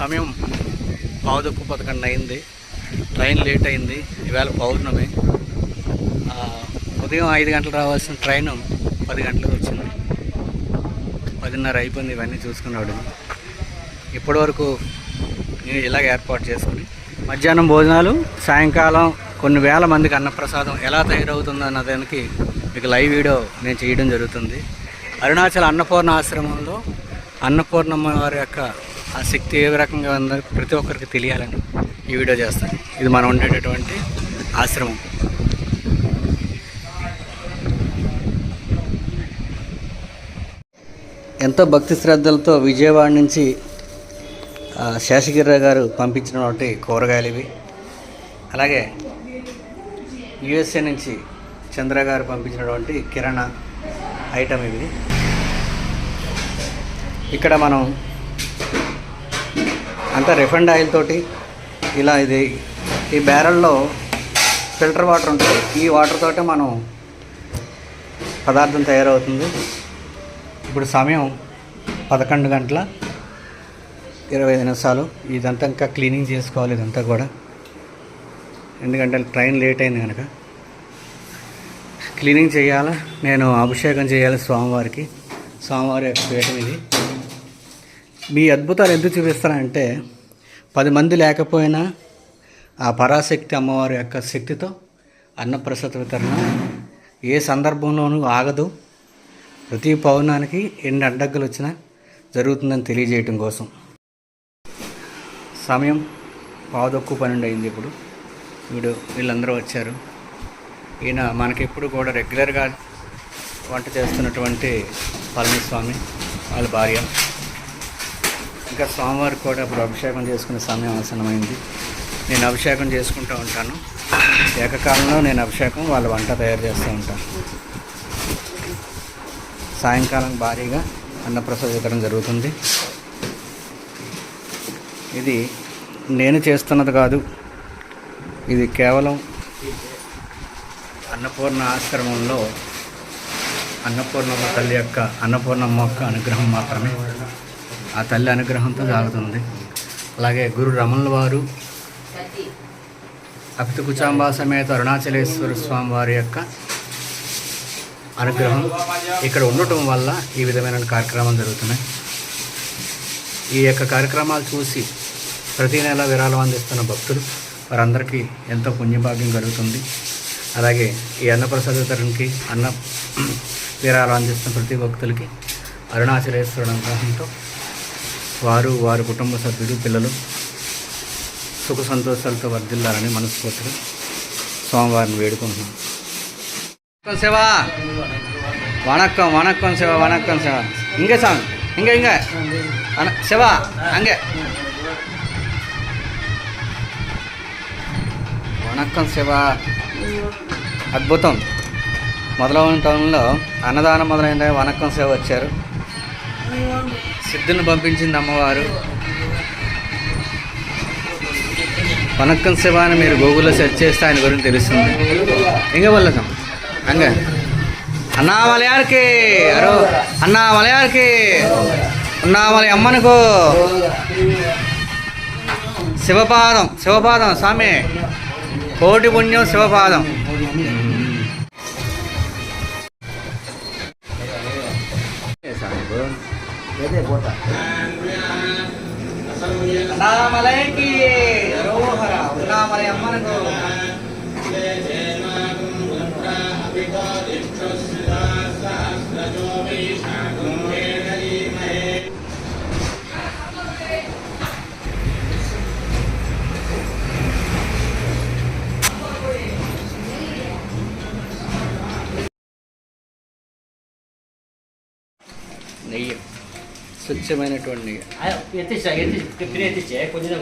సమయం పావుదప్పు పదకొండు అయింది. ట్రైన్ లేట్ అయింది. ఈవేళ పౌర్ణమి. ఉదయం ఐదు గంటలు రావాల్సిన ట్రైన్ పది గంటలకు వచ్చింది. పదిన్నర అయిపోయింది ఇవన్నీ చూసుకున్నాడు ఇప్పటి వరకు నేను ఇలాగ ఏర్పాటు చేసుకుని మధ్యాహ్నం భోజనాలు సాయంకాలం కొన్ని వేల మందికి అన్నప్రసాదం ఎలా తయారవుతుందో అన్న దానికి మీకు లైవ్ వీడియో నేను చేయడం జరుగుతుంది. అరుణాచల్ అన్నపూర్ణ ఆశ్రమంలో అన్నపూర్ణమ్మ వారి యొక్క ఆ శక్తి ఏ రకంగా ఉందో ప్రతి ఒక్కరికి తెలియాలని ఈ వీడియో చేస్తాను. ఇది మనం ఉండేటటువంటి ఆశ్రమం. ఎంతో భక్తి శ్రద్ధలతో విజయవాడ నుంచి శేషగిరి గారు పంపించినటువంటి కూరగాయలు ఇవి. అలాగే యుఎస్ఏ నుంచి చంద్ర గారు పంపించినటువంటి కిరాణా ఐటమ్ ఇవి. ఇక్కడ మనం అంతా రిఫండ్ ఆయిల్ తోటి ఇలా ఇది ఈ బ్యారెల్లో ఫిల్టర్ వాటర్ ఉంటుంది. ఈ వాటర్ తోటే మనం పదార్థం తయారవుతుంది. ఇప్పుడు సమయం పదకొండు గంటల ఇరవై ఐదు నిమిషాలు. ఇదంతా ఇంకా క్లీనింగ్ చేసుకోవాలి ఇదంతా కూడా. ఎందుకంటే ట్రైన్ లేట్ అయింది కనుక. క్లీనింగ్ చేయాలా? నేను అభిషేకం చేయాలి స్వామివారికి. స్వామివారి యొక్క పీఠం ఇది. మీ అద్భుతాలు ఎందుకు చూపిస్తానంటే పది మంది లేకపోయినా ఆ పరాశక్తి అమ్మవారి యొక్క శక్తితో అన్నప్రసాద వితరణ ఏ సందర్భంలోనూ ఆగదు. ప్రతి పౌర్ణానికి ఎన్ని అడ్డంకులు వచ్చినా జరుగుతుందని తెలియజేయటం కోసం. సమయం పావుదొక్కు పన్నెండు అయింది ఇప్పుడు. వీడు వీళ్ళందరూ వచ్చారు. ఈయన మనకెప్పుడు కూడా రెగ్యులర్గా వంట చేస్తున్నటువంటి పళనిస్వామి వాళ్ళ భార్య. ఇంకా స్వామివారికి కూడా ఇప్పుడు అభిషేకం చేసుకునే సమయం అవసరమైంది. నేను అభిషేకం చేసుకుంటూ ఉంటాను. ఏకకాలంలో నేను అభిషేకం వాళ్ళ వంట తయారు చేస్తూ ఉంటాను. సాయంకాలం భారీగా అన్నప్రసాద జరుగుతుంది. ఇది నేను చేస్తున్నది కాదు ఇది కేవలం అన్నపూర్ణ ఆశ్రమంలో అన్నపూర్ణమ్మ తల్లి యొక్క అన్నపూర్ణమ్మ యొక్క అనుగ్రహం మాత్రమే. ఆ తల్లి అనుగ్రహంతో సాగుతుంది. అలాగే గురు రమణుల వారు అపిత కుచాంబా సమేత అరుణాచలేశ్వర స్వామి వారి యొక్క అనుగ్రహం ఇక్కడ ఉండటం వల్ల ఈ విధమైన కార్యక్రమాలు జరుగుతున్నాయి. ఈ యొక్క కార్యక్రమాలు చూసి ప్రతి నెల విరాళం అందిస్తున్న భక్తులు వారందరికీ ఎంతో పుణ్యభాగ్యం కలుగుతుంది. అలాగే ఈ అన్నప్రసాద వితరణకి అన్న విరాళం అందిస్తున్న ప్రతి భక్తులకి అరుణాచలేశ్వరుడు అనుగ్రహంతో వారు వారి కుటుంబ సభ్యులు పిల్లలు సుఖ సంతోషాలతో వర్ధిల్లాలని మనస్ఫూర్తిగా స్వామివారిని వేడుకుంటున్నాం வணக்கம் சிவா வணக்கம் வணக்கம் சிவா வணக்கம் சிவா இங்கே சாங் இங்கே இங்கே வண சிவா அங்கே వణక్కం శివ అద్భుతం మొదలవని టౌన్లో అన్నదానం మొదలైన వనక్కం శివ వచ్చారు సిద్ధుని పంపించింది అమ్మవారు. వనక్కం శివ అని మీరు గూగుల్లో సెర్చ్ చేస్తే ఆయన గురించి తెలుస్తుంది. ఇంకే వెళ్ళదాం అంగ. అన్నా యారికి అరో. అన్నామల యారికి అన్నామల అమ్మనుకు. శివపాదం శివపాదం స్వామి. కోటి పుణ్యం శివపాదం. எதே போட்டா அண்ணாமலைக்கு ரோஹரா அண்ணாமலை அம்மனுக்கு நெய்யும் స్వచ్ఛమైనటువంటి ఎత్తిచ్చా ఎత్తి పిన్ ఎత్తిచ్చే కొంచెం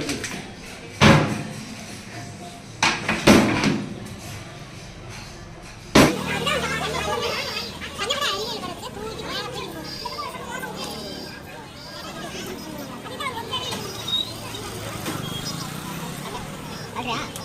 Yeah.